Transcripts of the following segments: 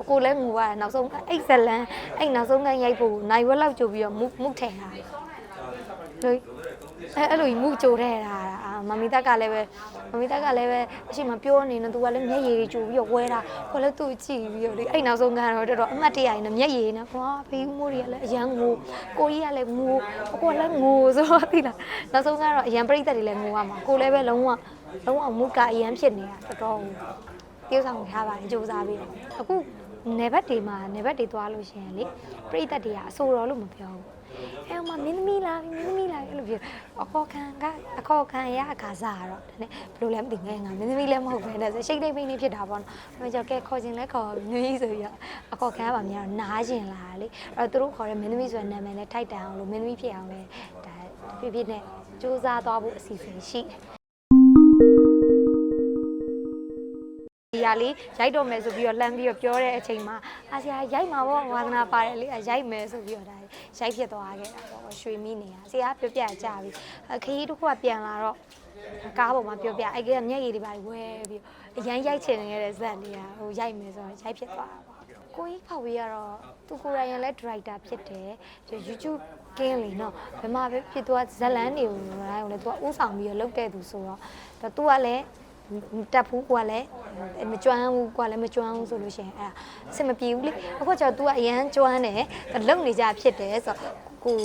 အကိုလည်းငူရတယ်နောက်ဆုံးအိတ်ဇလန်အဲ့နောက်ဆုံးကရိုက်ဖို့နိုင်ဝက်လောက်ကြိုပြီးတော့မုမုထည့်တာလေအဲ့အဲ့လိုကြီးမုကြိုထည့်တာအာမမီတက်ကလည်းပဲမမီတက်ကလည်းပဲအရှိမပြောနေတော့သူကလည်းမျက်ရည်တွေကြိုပြီးတော့ဝဲတာကိုလည်းသူ့ကြည့်ပြီးတော့လေအဲ့နောက်ဆုံးကတော့တော်တော်အမှတ်တရရင်မျက်ရည်နဲ့ကွာဖေးမိုးတွေကလည်းအရန်ငိုကိုကြီးကလည်းငိုအကိုကလည်းငိုဆိုတော့သိလားနောက်ဆုံးကတော့အရန်ပြိတ္တတွေလည်းငိုရမှာကိုလည်းပဲလုံးဝလုံးဝမုကအရန်ဖြစ်နေတာတော်တော် tiêu ဆောင်ထားပါတယ်စူးစမ်းပြီးတော့အခုနေဘက်တွေမှာနေဘက်တွေသွားလို့ရှိရင်လေပြိသက်တွေကအဆိုတော်လို့မပြောဘူးအဲဟိုမှာမင်းသမီးလားမင်းသမီးလားအဲ့လိုပြောအခေါ်ခံကအခေါ်ခံရအခါစားတော့ဒါနဲ့ဘယ်လိုလဲမသိငယ်ငါမင်းသမီးလည်းမဟုတ်ပဲနဲ့ဆိုရှိတ်တိတ်ပိနေဖြစ်တာပေါ့နော်အဲကြောင့်ကဲခေါ်ခြင်းလဲခေါ်နွေးဆိုပြီးတော့အခေါ်ခံရပါများတော့နားကျင်လာလေအဲ့တော့သူတို့ခေါ်တဲ့မင်းသမီးဆိုတဲ့နာမည်နဲ့ထိုက်တန်အောင်လို့မင်းသမီးဖြစ်အောင်လဲဒါပြပြနဲ့စူးစမ်းသွားဖို့အစီအစဉ်ရှိတယ် ကလေရိုက်တော့မယ်ဆိုပြီးတော့လှမ်းပြီးတော့ပြောတဲ့အချိန်မှာအာဆရာရိုက်မှာပေါ့ဝါသနာပါတယ်လေရိုက်မယ်ဆိုပြီးတော့ဒါရိုက်ဖြစ်သွားခဲ့တာပေါ့ရွှေမိနေတာဆရာပြပြကြပြီခရီးတစ်ခုကပြန်လာတော့ကားပေါ်မှာပြောပြအဲ့ကမျက်ရည်တွေပါဝဲပြီးအရန်ရိုက်ချင်နေတဲ့ဇက်လေးอ่ะဟိုရိုက်မယ်ဆိုတော့ရိုက်ဖြစ်သွားတာပေါ့ကိုကြီးဖောက်ဝေးကတော့သူကိုယ်တိုင်လည်း director ဖြစ်တယ် YouTube ကင်းလေနော်ဘယ်မှာပဲဖြစ်သူကဇလန်းတွေကိုလည်းသူကဥဆောင်ပြီးတော့လုပ်တဲ့သူဆိုတော့သူကလည်း တက်ဘူးကွာလည်းမကျွမ်းဘူးကွာလည်းမကျွမ်းဘူးဆိုလို့ရှိရင်အဲ့ဒါအဆင်မပြေဘူးလေအခုကျတော့ तू ကအရန်ကျွမ်းတယ်လုံနေကြဖြစ်တယ်ဆိုတော့ကို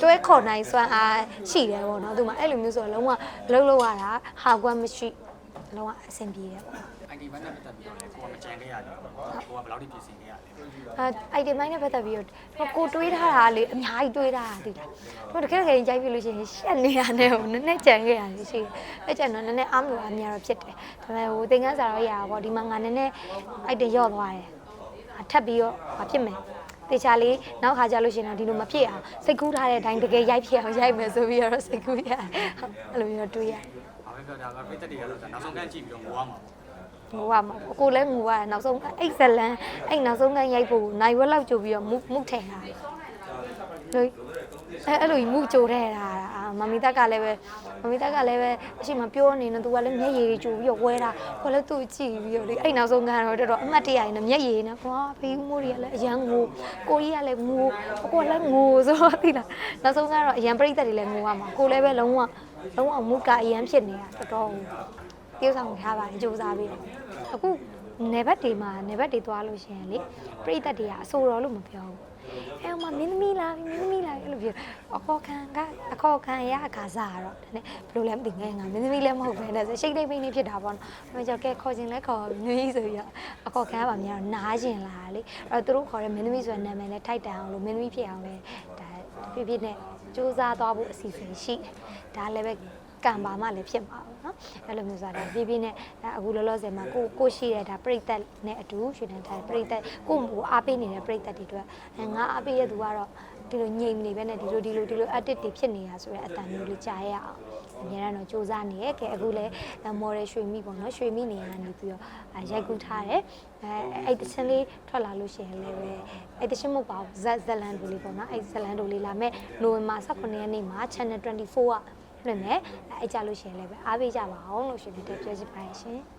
တွဲခေါ်နိုင်စွမ်းအားရှိတယ်ပေါ့နော်သူမှအဲ့လိုမျိုးဆိုတော့လုံးဝလှုပ်လို့ရတာဟာကွမ်းမရှိလုံးဝအဆင်ပြေတယ်ပေါ့ IT ဘက်နဲ့ပတ်သက်ပြီးတော့လေကိုကမကြံခဲ့ရတယ်ပေါ့ကိုကဘယ်လောက်ထိပြင်ဆင်ခဲ့ရလဲအဲ item ပိုင်းနဲ့ပတ်သက်ပြီးတော့ကိုတွေးထားတာလေအများကြီးတွေးထားတာသိလားဟိုတကယ်တကယ်ကြိုက်ပြီလို့ရှိရင်ရှက်နေရတယ်ဟိုနည်းနည်းကြံခဲ့ရတယ်ရှိတယ်အဲ့ကြံတော့နည်းနည်းအားမလို့အများတော့ဖြစ်တယ်ဒါပေမဲ့ဟိုသင်္ကန်းစာတော့ရတာပေါ့ဒီမှာငါနည်းနည်း item ရော့သွားတယ်ထပ်ပြီးတော့မဖြစ်မယ်တေချာလေးနောက်ခါကြလို့ရှိရင်တော့ဒီလိုမဖြစ်အောင်စိတ်ကူးထားတဲ့အတိုင်းတကယ်ရိုက်ဖြစ်အောင်ရိုက်မယ်ဆိုပြီးတော့စိတ်ကူးရတယ်အဲ့လိုမျိုးတွေးရတယ်ဘာပဲပြောတာကပြည့်တက်တွေကတော့နောက်ဆုံးကန့်ကြည့်ပြီးတော့ငိုရမှာပေါ့ ဟိုကမအကိုလည်းငူရတယ်နောက်ဆုံးအိတ်ဇလန်အဲ့နောက်ဆုံးကရိုက်ဖို့နိုင်ဝက်လောက်ကြိုပြီးတော့မုမုထည့်တာလေအဲ့အဲ့လိုကြီးမုကြိုထည့်တာအာမမီတက်ကလည်းပဲမမီတက်ကလည်းပဲအရှိမပြောနေတော့သူကလည်းမျက်ရည်တွေကြိုပြီးတော့ဝဲတာကိုလည်းသူ့ကြည့်ပြီးတော့လေအဲ့နောက်ဆုံးကတော့တော်တော်အမှတ်တရရင်မျက်ရည်နဲ့ကွာဖေးမိုးတွေကလည်းအရန်ငိုကိုကြီးကလည်းငိုအကိုကလည်းငိုဆိုတော့သိလားနောက်ဆုံးကတော့အရန်ပြိသက်တွေလည်းငိုရမှာကိုလည်းပဲလုံးဝလုံးဝမုကအရန်ဖြစ်နေတာတော်တော် tiêu ဆောင်ထားပါတယ်စူးစမ်းပြီးတော့အခုနေဘက်တွေမှာနေဘက်တွေသွားလို့ရှိရင်လေပြိသက်တွေကအဆိုတော်လို့မပြောဘူးအဲဟိုမှာမင်းသမီးလားမင်းသမီးလားအဲ့လိုပြောအခေါ်ခံကအခေါ်ခံရအခါစားတော့ဒါနဲ့ဘယ်လိုလဲမသိငယ်ငါမင်းသမီးလည်းမဟုတ်ပဲနဲ့ဆိုရှိတ်တိတ်ပိနေဖြစ်တာပေါ့နော်အဲကြောင့်ကဲခေါ်ခြင်းလဲခေါ်နွေးဆိုပြီးတော့အခေါ်ခံရပါများတော့နားကျင်လာလေအဲ့တော့သူတို့ခေါ်တဲ့မင်းသမီးဆိုတဲ့နာမည်နဲ့ထိုက်တန်အောင်လို့မင်းသမီးဖြစ်အောင်လဲဒါပြပြနဲ့စူးစမ်းသွားဖို့အစီအစဉ်ရှိတယ်ဒါလည်းပဲ ကံပါမှလည်းဖြစ်မှာပေါ့နော်အဲ့လိုမျိုးဆိုတာပြပြနဲ့အခုလောလောဆယ်မှာကိုကိုရှိတဲ့ဒါပြိသက်နဲ့အတူရွှေတန်းထားပြိသက်ကိုကိုအားပေးနေတဲ့ပြိသက်တွေအတွက်ငါအားပေးရသူကတော့ဒီလိုငြိမ်နေပဲနဲ့ဒီလိုဒီလိုဒီလို edit တွေဖြစ်နေတာဆိုတဲ့အတန်မျိုးလေးကြားရအောင်အများတော့စူးစမ်းနေရဲ့ကဲအခုလည်း model ရွှေမိပေါ့နော်ရွှေမိနေရနေပြီးတော့ရိုက်ကူးထားတယ်အဲအဲ့တချင်းလေးထွက်လာလို့ရှိရင်လည်းပဲအဲ့တချင်းမဟုတ်ပါဘူးဇက်ဇလန်ဒိုလေးပေါ့နော်အဲ့ဇလန်ဒိုလေးလာမဲ့နိုဝင်ဘာ18ရက်နေ့မှာ channel 24က လွှင့်မယ်အဲကြလို့ရှိရင်လည်းပဲအားပေးကြပါအောင်လို့ရှင်ပြပြောချင်ပါတယ်ရှင်